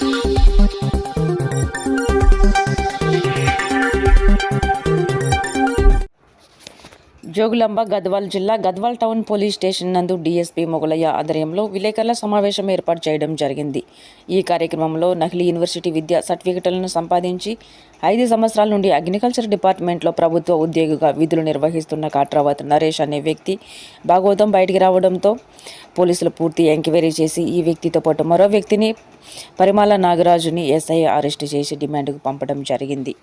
Thank you. Jogulamba Gadwal జిల్లా Gadwal town police station నందు DSP Mogalaiah ఆధ్వర్యంలో విలేకరుల సమావేశం ఏర్పాటు చేయడం జరిగింది. ఈ కార్యక్రమంలో నకిలీ యూనివర్సిటీ విద్యా సర్టిఫికెట్లను సంపాదించి ఐదు సంవత్సరాల నుండి అగ్రికల్చర్ డిపార్ట్మెంట్లో ప్రభుత్వ ఉద్యోగిగా విధులు నిర్వహిస్తున్న కాట్రావత్ నరేష్ అనే వ్యక్తి భాగవతం బయటికి రావడంతో పోలీసులు పూర్తి ఎంక్వైరీ చేసి ఈ వ్యక్తితో పాటు మరో వ్యక్తిని పరిమాల నాగరాజుని ఎస్ఐ అరెస్ట్ చేసి డిమాండ్కు పంపడం జరిగింది.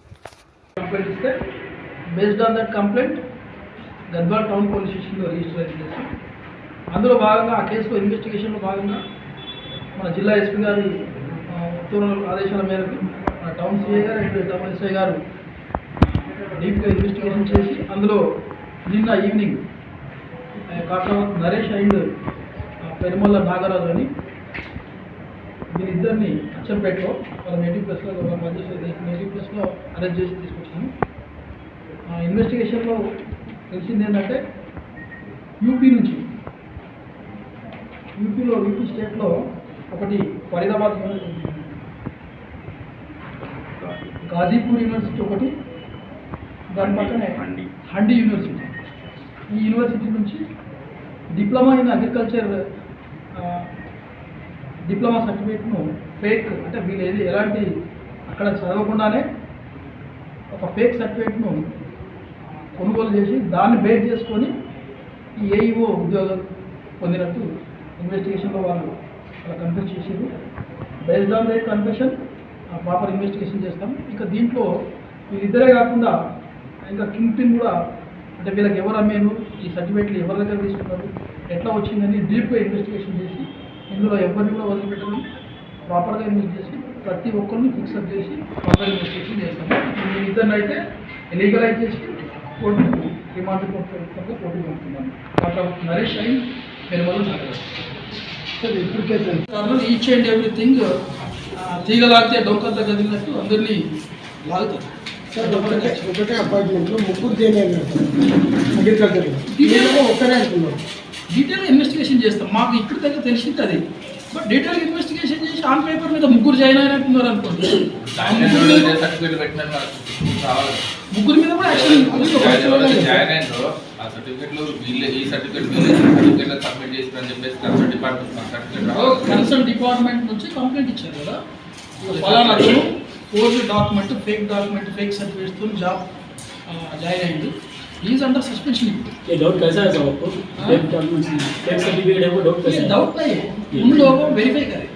Based on that complaint Gadwal town police స్టేషన్లో రిజిస్టర్ అయింది కేసు అందులో భాగంగా ఆ కేసులో ఇన్వెస్టిగేషన్లో భాగంగా మన జిల్లా ఎస్పీ గారి ఉత్తర్వుల ఆదేశాల మేరకు మన టౌన్ సిఐ గారు అండ్ టౌన్ ఎస్ఐ గారు డీప్గా ఇన్వెస్టిగేషన్ చేసి అందులో నిన్న ఈవినింగ్ కాట్రావత్ నరేష్ అండ్ పెరుమల్ల నాగరాజు అని వీరిద్దరిని అచ్చంపేటలో వాళ్ళ నేటివ్ ప్లేస్లో వాళ్ళ మధ్య నేటివ్ ప్లేస్లో అరెస్ట్ చేసి తీసుకొచ్చాము ఆ ఇన్వెస్టిగేషన్లో తెలిసింది ఏంటంటే యూపీ నుంచి యూపీలో యూపీ స్టేట్లో ఒకటి ఫరీదాబాద్ గాజీపూర్ యూనివర్సిటీ ఒకటి దాని పక్కనే హండి. యూనివర్సిటీ ఈ యూనివర్సిటీ నుంచి డిప్లొమా ఇన్ అగ్రికల్చర్ డిప్లొమా సర్టిఫికేట్ను ఫేక్ అంటే వీళ్ళు ఏది ఎలాంటి అక్కడ చదవకుండానే ఒక ఫేక్ సర్టిఫికేట్ను కొనుగోలు చేసి దాన్ని బేస్ చేసుకొని ఈ ఏఈఓ ఉద్యోగం పొందినట్టు ఇన్వెస్టిగేషన్లో వాళ్ళు అలా కన్ఫ్యూజ్ చేసారు బేస్డ్ ఆన్ దే ఆ ప్రాపర్ ఇన్వెస్టిగేషన్ చేస్తాం. ఇక దీంట్లో వీళ్ళిద్దరే కాకుండా ఇంకా కింగ్ పిన్ కూడా అంటే వీళ్ళకి ఎవరు అమ్మేను ఈ సర్టిఫికేట్లు ఎవరి దగ్గర తీసుకున్నారు ఎట్లా వచ్చిందని డీప్గా ఇన్వెస్టిగేషన్ చేసి ఇందులో ఎవరిని కూడా వదిలిపెట్టడం ప్రాపర్గా ఇన్వెస్ట్ చేసి ప్రతి ఒక్కరిని ఫిక్సప్ చేసి ప్రాపర్ ఇన్వెస్టిగేషన్ చేస్తాం. ఇద్దరిని అయితే లీగలైజ్ చేసి కోర్టు రిమాండ్ కోర్టు కోర్టు పంపుతున్నాను అక్కడ నరేష్ పెరుమల నాగరాజు సార్ ఇప్పటికే సార్ ఈచ్ అండ్ ఎవ్రీథింగ్ తీగలాగితే డొంకంతా కదిలినట్టు అందరినీ లాగుతారు. ఒకటే అపార్ట్మెంట్లో ముగ్గురు చేయలేదు అగ్రికల్చర్ ఒక్కరే అంటున్నారు. డీటెయిల్ ఇన్వెస్టిగేషన్ చేస్తాం. మాకు ఇప్పుడు దగ్గర తెలిసింది అది. బట్ డీటెయిల్ ఇన్వెస్టిగేషన్ చేసి ఆన్ పేపర్ మీద ముగ్గురు జాయిన్ అయినట్టున్నారు అనుకోండి. ముగ్గురు మీద కూడా- అయిందో ఆ సర్టిఫికేట్లు వీళ్ళే ఈ సర్టిఫికేట్ వీళ్ళే సర్టిఫికేట్ సబ్మిట్ చేసిన చెప్పేసి కన్సల్ట్ డిపార్ట్మెంట్ సర్టిఫికేట్ డిపార్ట్మెంట్ నుంచి కంప్లైంట్ ఇచ్చారు కదా. ఫలానా forge document fake document fake సర్టిఫికేట్స్తో job join అయ్యింది ఈజ్ అండర్ సస్పెన్షన్ ఇప్పుడు ये डाउट कैसा है साहब आपको फेक डॉक्यूमेंट्स फेक सर्टिफिकेट है वो डाउट कैसा है डाउट नहीं है उन लोगों को वेरीफाई करें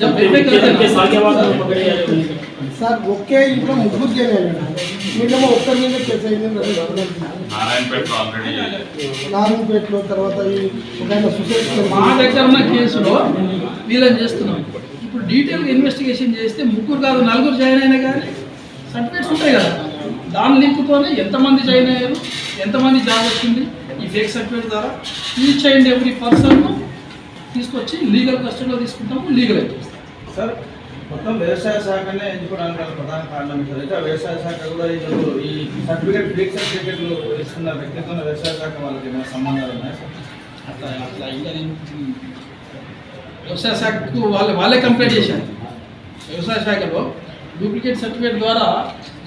जब वेरीफाई कितने करते के साल के बाद हैं वो पकड़े जाए वहीं से సార్ ఒకే ఇంట్లో ముగ్గురు చేయలేదు వీళ్ళేమో ఒక్కరి మీద కేసు అయింది నారాయణపేటలో ఆల్రెడీ నారాయణపేటలో తర్వాత ఈ ఒక ఆయన సూసైడ్ మా దగ్గర ఉన్న కేసులో వీళ్ళని చేస్తున్నాం ఇప్పుడు డీటెయిల్గా ఇన్వెస్టిగేషన్ చేస్తే ముగ్గురు కాదు నలుగురు జాయిన్ అయినా కానీ సర్టిఫికేట్స్ ఉంటాయి కదా దాని లింక్తోనే ఎంతమంది జాయిన్ అయ్యారు? ఎంతమంది జాబ్ వచ్చింది? ఈ ఫేక్ సర్టిఫికేట్ ద్వారా ఈచ్ అండ్ ఎవ్రీ పర్సన్ తీసుకొచ్చి లీగల్ కస్టడీలో తీసుకుంటాము లీగల్ చేస్తాం సార్ మొత్తం వ్యవసాయ శాఖనే ఎంచుకోవడానికి గల ప్రధాన కారణం సార్ అయితే ఆ వ్యవసాయ శాఖ కూడా వీళ్ళు ఈ సర్టిఫికేట్ ఫేక్ సర్టిఫికేట్లు ఇస్తున్న వ్యక్తితో వ్యవసాయ శాఖ వాళ్ళకి ఏమైనా సంబంధాలు ఉన్నాయా సార్? అట్లా అట్లా ఇంకా వ్యవసాయ శాఖకు వాళ్ళే వాళ్ళే కంప్లైంట్ చేశారు. వ్యవసాయ శాఖలో డూప్లికేట్ సర్టిఫికేట్ ద్వారా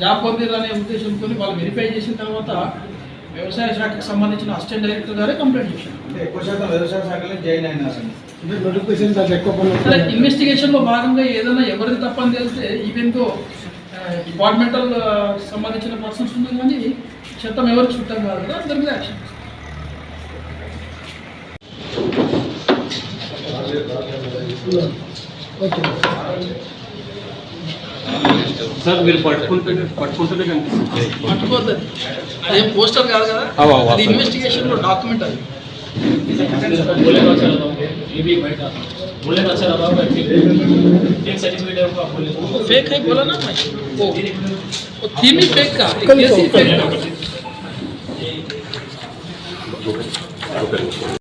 జాబ్ పొందిరనే ఉద్దేశంతో వాళ్ళు వెరిఫై చేసిన తర్వాత వ్యవసాయ శాఖకు సంబంధించిన అసిస్టెంట్ డైరెక్టర్ గారే కంప్లైంట్ చేశారు. ఇన్వెస్టిగేషన్లో భాగంగా ఏదైనా ఎవరిది తప్పని తెలిస్తే ఈవెన్ దో డిపార్ట్మెంటల్ సంబంధించిన పర్సన్స్ ఉన్నాయి కానీ చట్టం ఎవరికి చుట్టం కాదు కదా అందరి మీద యాక్షన్ ఓకే. సార్ మీరు పట్టుకుంటే పట్టుకుంటూనే కనిపిస్తుంది పట్టుకోవద్దు అది. అదేం పోస్టర్ కాదు కదా అవు, అవు, అది అవు. ఇన్వెస్టిగేషన్లో డాక్యుమెంట్ అది बोले तो अच्छा लगा ये भी बैठ था बोले तो अच्छा लगा फेक सर्टिफिकेट है वो आप बोले तो फेक है बोला ना मैं वो वो थीम ही फेक का एक केस ही फेक का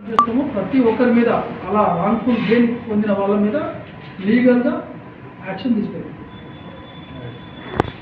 చేస్తాము ప్రతి ఒక్కరి మీద అలా రాంగ్ఫుల్ గెయిన్ పొందిన వాళ్ళ మీద లీగల్గా యాక్షన్ తీసుకెళ్తాం